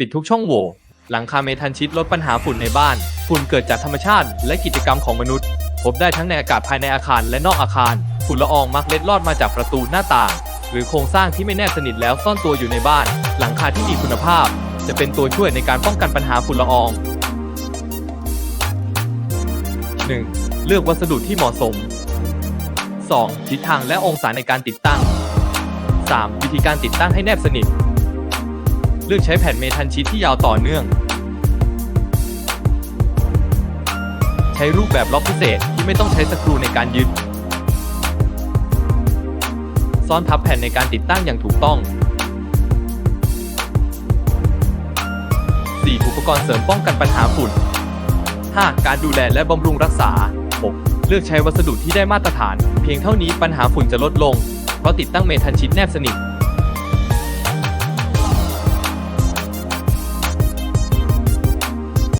ปิดทุกช่องโหว่หลังคาเมทัลชิดลดปัญหาฝุ่นในบ้าน ฝุ่นเกิดจากธรรมชาติ และกิจกรรมของมนุษย์ พบได้ทั้งในอากาศภายในอาคารและนอกอาคาร ฝุ่นละอองมักเล็ดลอดมาจากประตูหน้าต่าง หรือโครงสร้างที่ไม่แนบสนิทแล้วซ่อนตัวอยู่ในบ้าน หลังคาที่มีคุณภาพ จะเป็นตัวช่วยในการป้องกันปัญหาฝุ่นละออง 1. เลือกวัสดุที่เหมาะสม 2. ทิศทางและองศาในการติดตั้ง 3. วิธีการติดตั้งให้แนบสนิท เลือกใช้แผ่นเมทัลชีตที่ยาวต่อเนื่อง ใช้รูปแบบล็อกพิเศษที่ไม่ต้องใช้สกรูในการยึด ซ้อนทับแผ่นในการติดตั้งอย่างถูกต้อง 4. อุปกรณ์เสริมป้องกันปัญหาฝุ่น 5. การดูแลและบำรุงรักษา 6. เลือกใช้วัสดุที่ได้มาตรฐาน เพียงเท่านี้ปัญหาฝุ่นจะลดลง เพราะติดตั้งเมทัลชิดแนบสนิท